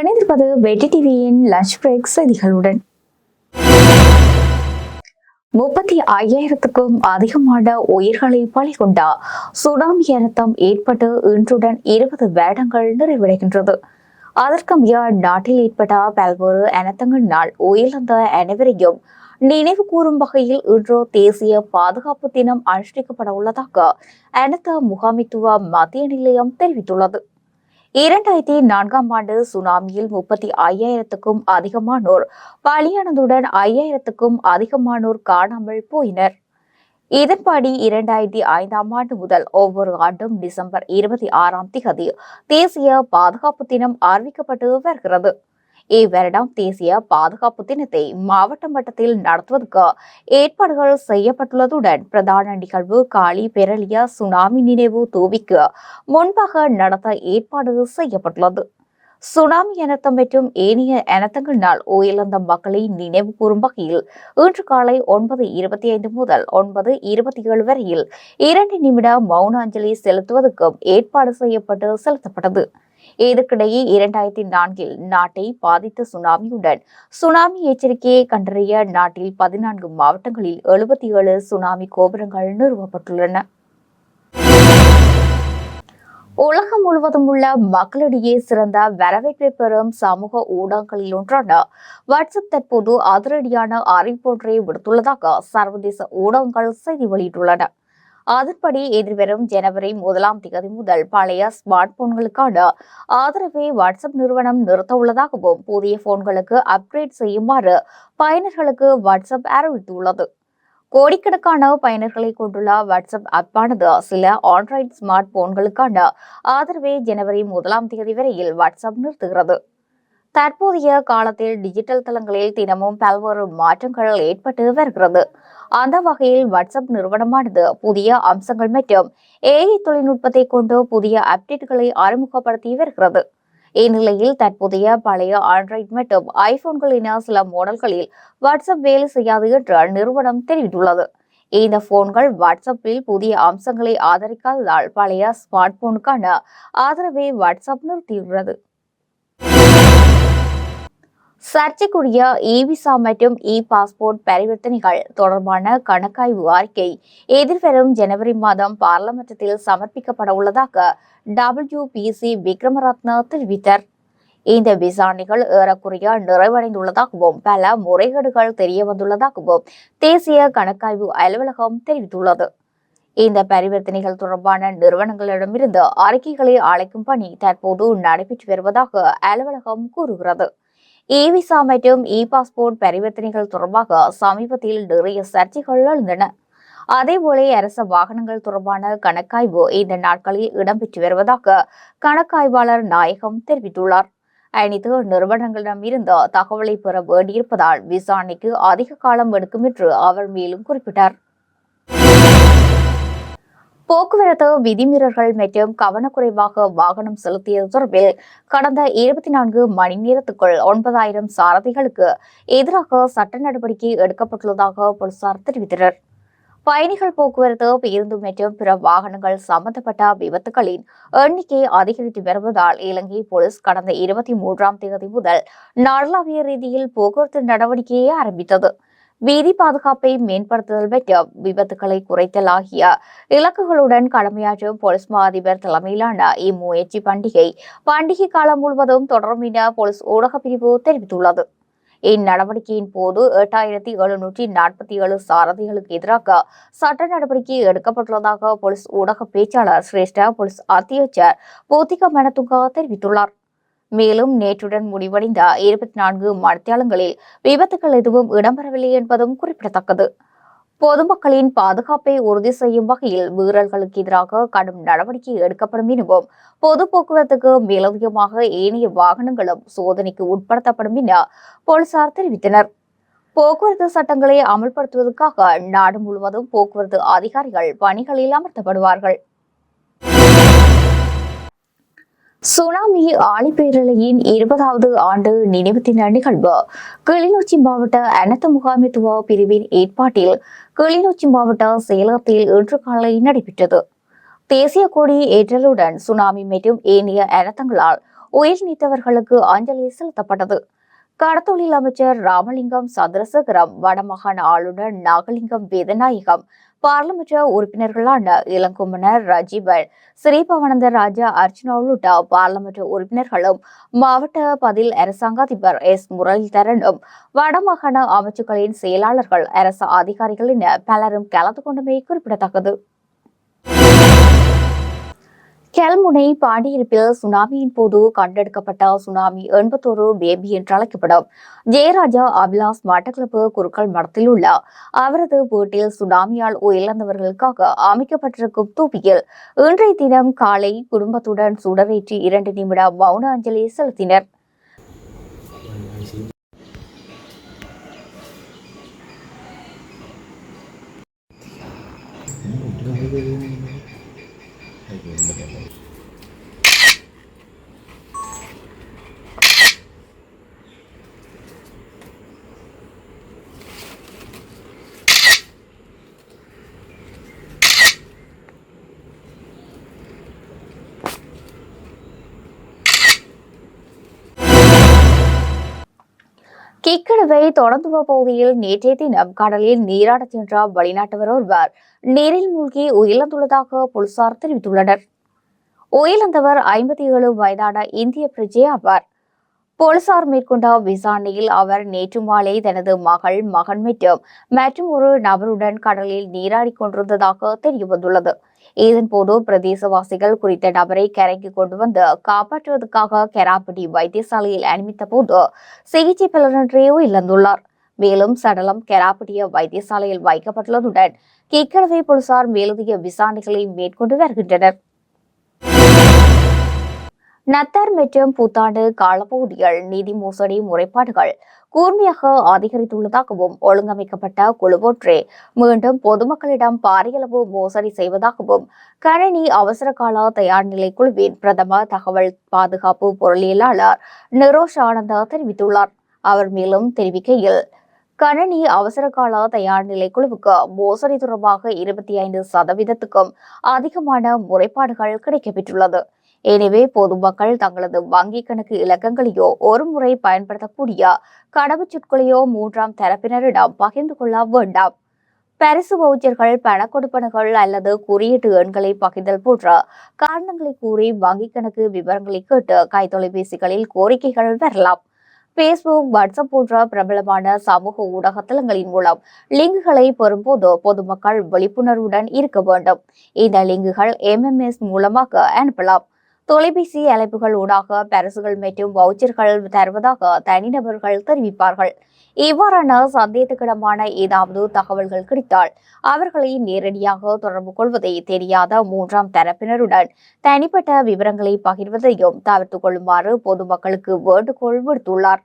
இணைந்திருப்பது வெற்றி டிவியின் லஞ்ச் பிரேக் செய்திகளுடன். முப்பத்தி ஐயாயிரத்துக்கும் அதிகமான உயிர்களை பலி கொண்ட சுனாமி அனர்த்தம் ஏற்பட்டு இன்றுடன் இருபது வேடங்கள் நிறைவடைகின்றது. அதற்கமைய நாட்டில் ஏற்பட்ட பல்வேறு அனர்த்தங்களினால் உயிரிழந்த அனைவரையும் நினைவு கூறும் வகையில் இன்று தேசிய பாதுகாப்பு தினம் அனுஷ்டிக்கப்பட உள்ளதாக அனர்த்த முகாமித்துவ மத்திய நிலையம் தெரிவித்துள்ளது. இரண்டாயிரத்தி நான்காம் ஆண்டு சுனாமியில் முப்பத்தி ஐயாயிரத்துக்கும் அதிகமானோர் பலியானதுடன் ஐயாயிரத்துக்கும் அதிகமானோர் காணாமல் போயினர். இதன்படி இரண்டாயிரத்தி ஐந்தாம் ஆண்டு முதல் ஒவ்வொரு ஆண்டும் டிசம்பர் இருபத்தி ஆறாம் திகதி தேசிய பாதுகாப்பு தினம் அறிவிக்கப்பட்டு வருகிறது. இவ்வருடம் தேசிய பாதுகாப்பு தினத்தை மாவட்ட மட்டத்தில் நடத்துவதற்கு ஏற்பாடுகள் செய்யப்பட்டுள்ளதுடன் பிரதான நிகழ்வு காளி பெரலிய சுனாமி நினைவு தூவிக்கு முன்பாக நடத்த ஏற்பாடு செய்யப்பட்டுள்ளது. சுனாமி இனத்தம் மற்றும் ஏனைய இனத்தங்களினால் உயிரிழந்த மக்களை நினைவு கூறும் வகையில் இன்று காலை ஒன்பது இருபத்தி ஐந்து முதல் ஒன்பது இருபத்தி ஏழு வரையில் இரண்டு நிமிட மௌன அஞ்சலி செலுத்துவதற்கும் ஏற்பாடு செய்யப்பட்டு செலுத்தப்பட்டது. இதற்கிடையே இரண்டாயிரத்தி நான்கில் நாட்டை பாதித்த சுனாமியுடன் சுனாமி எச்சரிக்கையை கண்டறிய நாட்டில் பதினான்கு மாவட்டங்களில் எழுபத்தி ஏழு சுனாமி கோபுரங்கள் நிறுவப்பட்டுள்ளன. உலகம் முழுவதும் உள்ள மக்களிடையே சிறந்த வரவேற்பை பெறும் சமூக ஊடகங்களில் ஒன்றான வாட்ஸ்அப் தற்போது அதிரடியான அறிவிப்பொன்றை விடுத்துள்ளதாக சர்வதேச ஊடகங்கள் செய்தி வெளியிட்டுள்ளன. அதன்படி எதிர்வரும் ஜனவரி முதலாம் தேதி முதல் பழைய ஸ்மார்ட் போன்களுக்கான ஆதரவை வாட்ஸ்அப் நிறுவனம் நிறுத்த உள்ளதாகவும் புதிய போன்களுக்கு அப்கிரேட் செய்யுமாறு பயனர்களுக்கு வாட்ஸ்அப் அறிவித்துள்ளது கோடிக்கணக்கான பயனர்களை கொண்டுள்ள வாட்ஸ்அப் ஆப்பானது சில ஆண்ட்ராய்டு ஸ்மார்ட் போன்களுக்கான ஆதரவை ஜனவரி முதலாம் தேதி வரையில் வாட்ஸ்அப் நிறுத்துகிறது. தற்போதைய காலத்தில் டிஜிட்டல் தளங்களில் தினமும் பல்வேறு மாற்றங்கள் ஏற்பட்டு வருகிறது. அந்த வகையில் வாட்ஸ்அப் நிறுவனமானது புதிய அம்சங்கள் மற்றும் ஏஐ தொழில்நுட்பத்தை கொண்டு புதிய அப்டேட்களை அறிமுகப்படுத்தி வருகிறது. இந்நிலையில் தற்போதைய பழைய ஆண்ட்ராய்டு மற்றும் ஐபோன்களின சில மாடல்களில் வாட்ஸ்அப் வேலை செய்யாது என்று நிறுவனம் தெரிவித்துள்ளது. இந்த போன்கள் வாட்ஸ்அப்பில் புதிய அம்சங்களை ஆதரிக்காததால் பழைய ஸ்மார்ட் போனுக்கான ஆதரவை வாட்ஸ்அப் நிறுத்தியுள்ளது. சர்ச்சைக்குரிய இ விசா மற்றும் இ பாஸ்போர்ட் பரிவர்த்தனைகள் தொடர்பான கணக்காய்வு அறிக்கை எதிர்வரும் ஜனவரி மாதம் பாராளுமன்றத்தில் சமர்ப்பிக்கப்பட உள்ளதாக டபிள்யூபிசி விக்ரமரத்னா தெரிவித்தார். இந்த விசாரணைகள் ஏறக்குறைய நிறைவடைந்துள்ளதாகவும் பல முறைகேடுகள் தெரிய வந்துள்ளதாகவும் தேசிய கணக்காய்வு அலுவலகம் தெரிவித்துள்ளது. இந்த பரிவர்த்தனைகள் தொடர்பான நிறுவனங்களிடமிருந்து அறிக்கைகளை அழைக்கும் பணி தற்போது நடைபெற்று வருவதாக அலுவலகம் கூறுகிறது. இ விசா மற்றும் இ பாஸ்போர்ட் பரிவர்த்தனைகள் தொடர்பாக சமீபத்தில் நிறைய சர்ச்சைகள் எழுந்தன. அதேபோல அரச வாகனங்கள் தொடர்பான கணக்காய்வு இந்த நாட்களில் இடம்பெற்று வருவதாக கணக்காய்வாளர் நாயகம் தெரிவித்துள்ளார். அனைத்து நிறுவனங்களிடம் இருந்து தகவலை பெற வேண்டியிருப்பதால் விசாரணைக்கு அதிக காலம் எடுக்கும் என்று அவர் மேலும் குறிப்பிட்டார். போக்குவரத்து விதிமீறல்கள் மற்றும் கவனக்குறைவாக வாகனம் செலுத்தியது தொடர்பில் கடந்த இருபத்தி நான்கு மணி நேரத்துக்குள் ஒன்பதாயிரம் சாரதிகளுக்கு எதிராக சட்ட நடவடிக்கை எடுக்கப்பட்டுள்ளதாக போலீசார் தெரிவித்தனர். பயணிகள் போக்குவரத்து பேருந்து மற்றும் பிற வாகனங்கள் சம்பந்தப்பட்ட விபத்துகளின் எண்ணிக்கை அதிகரித்து வருவதால் இலங்கை போலீஸ் கடந்த இருபத்தி மூன்றாம் தேதி முதல் நாடளாவிய ரீதியில் போக்குவரத்து நடவடிக்கையை ஆரம்பித்தது. வீதி பாதுகாப்பை மேம்படுத்துதல் மற்றும் விபத்துகளை குறைத்தல் ஆகிய இலக்குகளுடன் கடமையாற்றும் போலீஸ் மா அதிபர் தலைமையிலான இம்முயற்சி பண்டிகை பண்டிகை காலம் முழுவதும் தொடரும் என போலீஸ் ஊடக பிரிவு தெரிவித்துள்ளது. இந்நடவடிக்கையின் போது எட்டாயிரத்தி எழுநூற்றி நாற்பத்தி ஏழு சாரதிகளுக்கு எதிராக சட்ட நடவடிக்கை எடுக்கப்பட்டுள்ளதாக போலீஸ் ஊடக பேச்சாளர் சிரேஷ்ட போலீஸ் அத்தியட்சர் போத்திக மனதுங்கா தெரிவித்துள்ளார். மேலும் நேற்றுடன் முடிவடைந்த இருபத்தி நான்கு மணித்தியாலங்களில் விபத்துகள் எதுவும் இடம்பெறவில்லை என்பதும் குறிப்பிடத்தக்கது. பொதுமக்களின் பாதுகாப்பை உறுதி செய்யும் வகையில் வீரர்களுக்கு எதிராக கடும் நடவடிக்கை எடுக்கப்படும் எனவும் பொது போக்குவரத்துக்கு மேலதிகமாக ஏனைய வாகனங்களும் சோதனைக்கு உட்படுத்தப்படும் என போலீசார் தெரிவித்தனர். போக்குவரத்து சட்டங்களை அமல்படுத்துவதற்காக நாடு முழுவதும் போக்குவரத்து அதிகாரிகள் பணிகளில் அமர்த்தப்படுவார்கள். சுனாமி ஆழிப்பேரலையின் இருபதாவது ஆண்டு நினைவு தின நிகழ்வு. கிளிநொச்சி மாவட்ட அனர்த்த முகாமித்துவ பிரிவின் ஏற்பாட்டில் கிளிநொச்சி மாவட்ட சேலத்தில் இன்று காலை நடைபெற்றது. தேசிய கொடி ஏற்றலுடன் சுனாமி மற்றும் ஏனைய அனத்தங்களால் உயிர் நீத்தவர்களுக்கு அஞ்சலி செலுத்தப்பட்டது. கடத்தொழில் அமைச்சர் ராமலிங்கம் சந்திரசேகரம் வடமாகாண ஆளுநர் நாகலிங்கம் வேதநாயகம் பாராளுமன்ற உறுப்பினர்களான இளங்குமணர் ரஜீவன் ஸ்ரீபவானந்த ராஜா அர்ச்சனா உள்ளிட்ட பாராளுமன்ற உறுப்பினர்களும் மாவட்ட பதில் அரசாங்க அதிபர் எஸ். முரளிதரனும் வடமாகாண அமைச்சுக்களின் செயலாளர்கள் அரசு அதிகாரிகள் என பலரும் கலந்து கொண்டமை குறிப்பிடத்தக்கது. கெல்முனை பாண்டியிருப்பில் சுனாமியின் போது கண்டெடுக்கப்பட்ட சுனாமி எண்பத்தோரு பேபி என்று அழைக்கப்படும். ஜெயராஜா அபிலாஸ் மட்டக்களப்பு குருக்கள் மடத்தில் உள்ள அவரது வீட்டில் சுனாமியால் உயிரிழந்தவர்களுக்காக அமைக்கப்பட்டிருக்கும் தூப்பியில் இன்றைய தினம் காலை குடும்பத்துடன் சுடரேற்றி இரண்டு நிமிட மௌன அஞ்சலி செலுத்தினர். இலங்கை தொடர்ந்துவ பகுதியில் நேற்றைய தினம் கடலில் நீராட சென்ற வெளிநாட்டவர் ஒருவர் நீரில் மூழ்கி உயிரிழந்துள்ளதாக போலீசார் தெரிவித்துள்ளனர். உயிரிழந்தவர் ஐம்பத்தி ஏழு வயதான இந்திய பிரஜை ஆவார். போலீசார் மேற்கொண்ட விசாரணையில் அவர் நேற்று மாலை தனது மகள் மகன் மற்றும் மற்றும் ஒரு நபருடன் கடலில் நீராடி கொண்டிருந்ததாக தெரியவந்துள்ளது. இதன்போது பிரதேசவாசிகள் குறித்த நபரை கரைக்கு கொண்டு வந்து காப்பாற்றுவதற்காக கெராப்பட்டி வைத்தியசாலையில் அனுமதித்த போது சிகிச்சை பலனின்றி இழந்துள்ளார். மேலும் சடலம் கெராப்பட்டிய வைத்தியசாலையில் வைக்கப்பட்டுள்ளதுடன் கிக்கடவை போலீசார் மேலதிக விசாரணைகளை மேற்கொண்டு வருகின்றனர். நத்தார் மற்றும் புத்தாண்டு காலப்பகுதியில் நிதி மோசடி முறைப்பாடுகள் கூர்மையாக அதிகரித்துள்ளதாகவும் ஒழுங்கமைக்கப்பட்ட குழுவொன்றே மீண்டும் பொதுமக்களிடம் பாரியளவு மோசடி செய்வதாகவும் கணினி அவசர கால தயார் நிலை குழுவின் பிரதம தகவல் பாதுகாப்பு பொருளியலாளர் நிரோஷ் ஆனந்தா தெரிவித்துள்ளார். அவர் மேலும் தெரிவிக்கையில் கணனி அவசர கால தயார் நிலை குழுவுக்கு மோசடி தொடர்பாக இருபத்தி ஐந்து சதவீதத்துக்கும் அதிகமான முறைப்பாடுகள் கிடைக்கப்பெற்றுள்ளது. எனவே பொதுமக்கள் தங்களது வங்கிக் கணக்கு இலக்கங்களையோ ஒருமுறை பயன்படுத்தக்கூடிய கடவுச்சொற்களையோ மூன்றாம் தரப்பினரிடம் பகிர்ந்து கொள்ள வேண்டாம். பரிசு வவுச்சர்கள் பண கொடுப்பனகள் அல்லது குறியீட்டு எண்களை பகிர்ந்தல் போன்ற காரணங்களை கூறி வங்கிக் கணக்கு விவரங்களை கேட்டு கைத்தொலைபேசிகளில் கோரிக்கைகள் வரலாம். பேஸ்புக் வாட்ஸ்அப் போன்ற பிரபலமான சமூக ஊடக தளங்களின் மூலம் லிங்குகளை பெறும்போது பொதுமக்கள் விழிப்புணர்வுடன் இருக்க வேண்டும். இந்த லிங்குகள் எம்எம்எஸ் மூலமாக அனுப்பலாம். தொலைபேசி அழைப்புகள் ஊடாக பரிசுகள் மற்றும் வவுச்சர்கள் தருவதாக தனிநபர்கள் தெரிவிப்பார்கள். இவ்வாறான சந்தேகத்துக்கிடமான ஏதாவது தகவல்கள் கிடைத்தால் அவர்களை நேரடியாக தொடர்பு கொள்வதை தெரியாத மூன்றாம் தரப்பினருடன் தனிப்பட்ட விவரங்களை பகிர்வதையும் தவிர்த்துக் கொள்ளுமாறு பொதுமக்களுக்கு வேண்டுகோள் விடுத்துள்ளார்.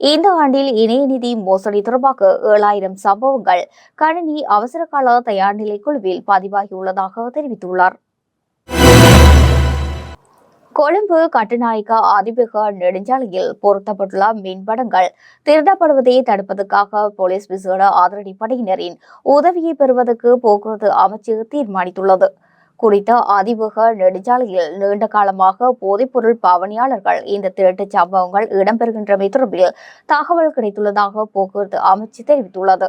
இந்த ஆண்டில் இணைய நிதி மோசடி தொடர்பாக ஏழாயிரம் சம்பவங்கள் கணினி அவசரகால தயார் நிலை குழுவில் பதிவாகியுள்ளதாக தெரிவித்துள்ளார். கொழும்பு கட்டுநாயக்கா அதிவேக நெடுஞ்சாலையில் பொருத்தப்பட்டுள்ள மின்படங்கள் திருடப்படுவதை தடுப்பதற்காக போலீஸ் விசேட ஆதரடி படையினரின் உதவியை பெறுவதற்கு போக்குவரத்து அமைச்சு தீர்மானித்துள்ளது. குறித்த அதிவேக நெடுஞ்சாலையில் நீண்ட காலமாக போதைப்பொருள் பாவனையாளர்கள் இந்த திருட்டுச் சம்பவங்கள் இடம்பெறுகின்றமை தொடர்பில் தகவல் கிடைத்துள்ளதாக போக்குவரத்து அமைச்சு தெரிவித்துள்ளது.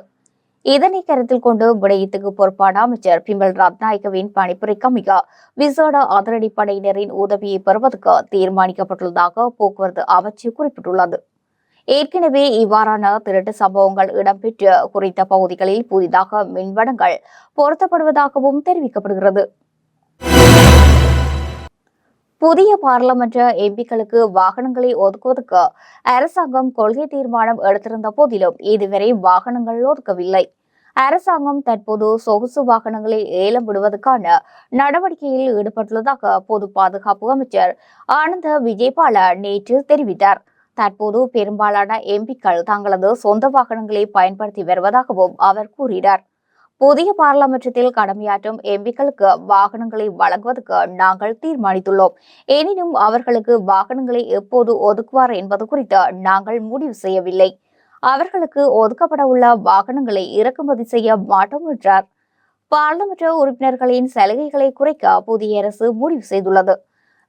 இதனை கருத்தில் கொண்டு விடயத்துக்கு பொறுப்பான அமைச்சர் பிமல் ரத்நாயக்கவின் பணிப்புரைக்கு அமைய விசேட அதிரடிப்படையினரின் உதவியை பெறுவதற்கு தீர்மானிக்கப்பட்டுள்ளதாக போக்குவரத்து அமைச்சு குறிப்பிட்டுள்ளது. ஏற்கனவே இவ்வாறான திருட்டு சம்பவங்கள் இடம்பெற்ற குறித்த பகுதிகளில் புதிதாக மின்வடங்கள் பொருத்தப்படுவதாகவும் தெரிவிக்கப்படுகிறது. புதிய பாராளுமன்ற எம்பிக்களுக்கு வாகனங்களை ஒதுக்குவதற்கு அரசாங்கம் கொள்கை தீர்மானம் எடுத்திருந்த போதிலும் இதுவரை வாகனங்கள் ஒதுக்கவில்லை. அரசாங்கம் தற்போது சொகுசு வாகனங்களை ஏலம் விடுவதற்கான நடவடிக்கையில் ஈடுபட்டுள்ளதாக பொது பாதுகாப்பு அமைச்சர் ஆனந்த விஜயபால நேற்று தெரிவித்தார். தற்போது பெரும்பாலான எம்பிக்கள் தங்களது சொந்த வாகனங்களை பயன்படுத்தி வருவதாகவும் அவர் கூறினார். புதிய பாராளுமன்றத்தில் கடமையாற்றும் எம்பிக்களுக்கு வாகனங்களை வழங்குவதற்கு நாங்கள் தீர்மானித்துள்ளோம். எனினும் அவர்களுக்கு வாகனங்களை எப்போது ஒதுக்குவார் என்பது குறித்து நாங்கள் முடிவு செய்யவில்லை. அவர்களுக்கு ஒதுக்கப்பட உள்ள வாகனங்களை இறக்குமதி செய்ய மாட்டோம் என்றார். பாராளுமன்ற உறுப்பினர்களின் சலுகைகளை குறைக்க புதிய அரசு முடிவு செய்துள்ளது.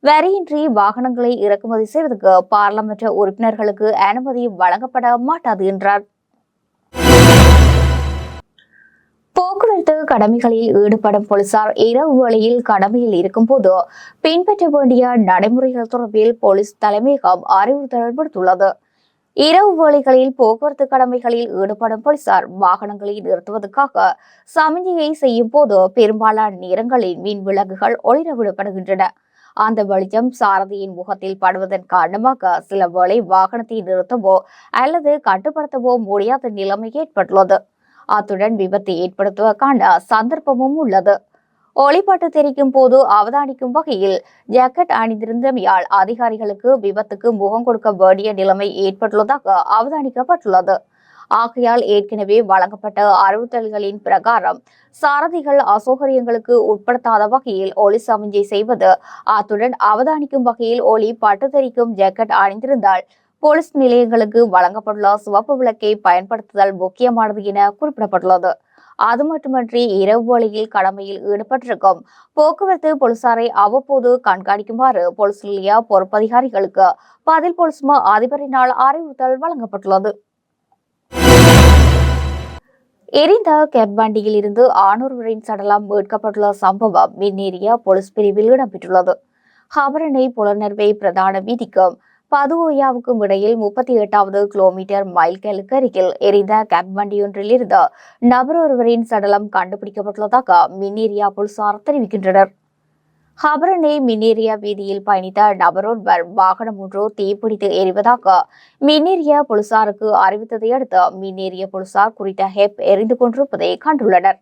வரியின்றி வாகனங்களை இறக்குமதி செய்வதற்கு பாராளுமன்ற உறுப்பினர்களுக்கு அனுமதி வழங்கப்பட மாட்டாது என்றார். போக்குவரத்து கடமைகளில் ஈடுபடும் போலீசார் இரவு வேளையில் கடமையில் இருக்கும்போது பின்பற்ற வேண்டிய நடைமுறைகள் தொடர்பில் போலீஸ் தலைமையகம் அறிவுறுத்தல் விடுத்துள்ளது. இரவு வேளைகளில் போக்குவரத்து கடமைகளில் ஈடுபடும் போலீசார் வாகனங்களை நிறுத்துவதற்காக சமிஞ்சையை செய்யும் போது பெரும்பாலான நேரங்களில் மின் விளக்குகள் ஒளிர விடப்படுகின்றன. அந்த வெளிச்சம் சாரதியின் முகத்தில் படுவதன் காரணமாக சில வேளை வாகனத்தை நிறுத்தவோ அல்லது கட்டுப்படுத்தவோ முடியாத நிலைமை ஏற்பட்டுள்ளது. அத்துடன் விபத்தை ஏற்படுத்துவதற்கான சந்தர்ப்பமும் உள்ளது. ஒளிப்பாட்டு தெரிக்கும் போது அவதானிக்கும் வகையில் ஜாக்கெட் அணிந்திருந்தமையால் அதிகாரிகளுக்கு விபத்துக்கு முகம் கொடுக்க வேண்டிய நிலைமை ஏற்பட்டுள்ளதாக அவதானிக்கப்பட்டுள்ளது. ஆகையால் ஏற்கனவே வழங்கப்பட்ட அறிவுறுத்தல்களின் பிரகாரம் சாரதிகள் அசௌகரியங்களுக்கு உட்படுத்தாத வகையில் ஒளி சமிஞ்சை செய்வது அத்துடன் அவதானிக்கும் வகையில் ஒளி பட்டு தெரிக்கும் ஜாக்கெட் அணிந்திருந்தால் போலீஸ் நிலையங்களுக்கு வழங்கப்பட்டுள்ள சிவப்பு விளக்கை பயன்படுத்துதல் முக்கியமானது என குறிப்பிடப்பட்டுள்ளது. அது மட்டுமன்றி இரவு வழியில் கடமையில் ஈடுபட்டிருக்கும் போக்குவரத்து போலீசாரை அவ்வப்போது கண்காணிக்குமாறு போலீஸ் நிலைய பொறுப்பதிகாரிகளுக்கு பதில் போலீஸ் அதிபரினால் அறிவுறுத்தல் வழங்கப்பட்டுள்ளது. எரிந்த கேப் வண்டியில் இருந்து ஆணொருவரின் சடலம் மீட்கப்பட்டுள்ள சம்பவம் மின்னேறிய போலீஸ் பிரிவில் இடம்பெற்றுள்ளது. ஹபரணை புலனர்வை பிரதான வீதிக்கும் பதுவோயாவுக்கும் இடையில் முப்பத்தி எட்டாவது கிலோமீட்டர் மைல்கலுக்கு அருகில் எரிந்த கேப் வண்டியொன்றில் இருந்து நபர் ஒருவரின் சடலம் கண்டுபிடிக்கப்பட்டுள்ளதாக மின்னேரியா போலீசார் தெரிவிக்கின்றனர். ஹபரனே மின்னேரியா வீதியில் பயணித்த நபரொருவர் வாகனம் ஒன்று தீப்பிடித்து எரிவதாக மின்னேரியா போலீசாருக்கு அறிவித்ததை அடுத்து மின்னேரியா போலீசார் குறித்த ஹெப் எரிந்து கொண்டிருப்பதை கண்டுள்ளனர்.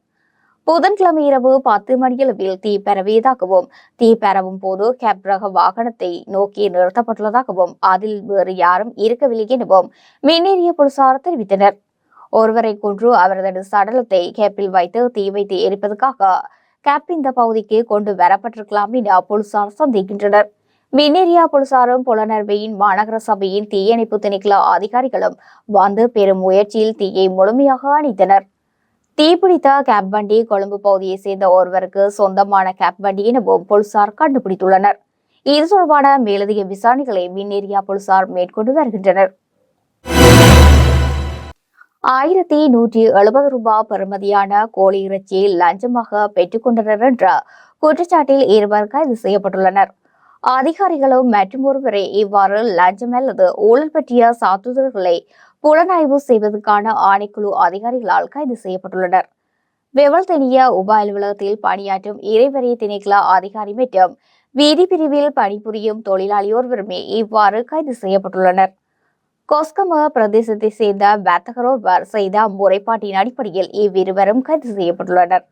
புதன்கிழமை இரவு பத்து மணியளவில் தீ பரவியதாகவும் தீ பரவும் போது கேப் ரக வாகனத்தை நோக்கி நிறுத்தப்பட்டுள்ளதாகவும் அதில் வேறு யாரும் இருக்கவில்லை எனவும் மின்னேறிய போலீசார் தெரிவித்தனர். ஒருவரை கொன்று அவரது சடலத்தை கேப்பில் வைத்து தீ வைத்து எரிப்பதற்காக கேப் இந்த பகுதிக்கு கொண்டு வரப்பட்டிருக்கலாம் என போலீசார் சந்தேகின்றனர் மின்னேரியா போலீசாரும் புலனர்வையின் மாநகர சபையின் தீயணைப்பு திணைக்கள அதிகாரிகளும் வந்து பெரும் முயற்சியில் தீயை முழுமையாக அணைத்தனர். தீப்பிடித்த கேப் வண்டி கொழும்பு பகுதியை சேர்ந்த ஒருவருக்கு சொந்தமான கேப் வண்டி எனவும் போலீசார் கண்டுபிடித்துள்ளனர். இது தொடர்பான மேலதிக விசாரணைகளை மின்னேரியா போலீசார் மேற்கொண்டு வருகின்றனர். ஆயிரத்தி நூற்றி எழுபது ரூபாய் பெறுமதியான கோழி இறைச்சியை லஞ்சமாக பெற்றுக்கொண்டனர் என்ற குற்றச்சாட்டில் இருவர் கைது செய்யப்பட்டுள்ளனர். அதிகாரிகளும் மற்றும் ஒருவரை இவ்வாறு லஞ்சம் அல்லது ஊழல் பற்றிய சாத்துதல்களை புலனாய்வு செய்வதற்கான ஆணைக்குழு அதிகாரிகளால் கைது செய்யப்பட்டுள்ளனர். வெவல்தெனிய உப அலுவலகத்தில் பணியாற்றும் இறைவரை திணைக்கள அதிகாரி மற்றும் வீதி பிரிவில் பணிபுரியும் தொழிலாளி ஒருவருமே இவ்வாறு கைது செய்யப்பட்டுள்ளனர். கொஸ்கம பிரதேசத்தை சேர்ந்த வர்த்தகர் ஒருவர் செய்த முறைப்பாட்டின் அடிப்படையில் இவ்விருவரும் கைது செய்யப்பட்டுள்ளனர்.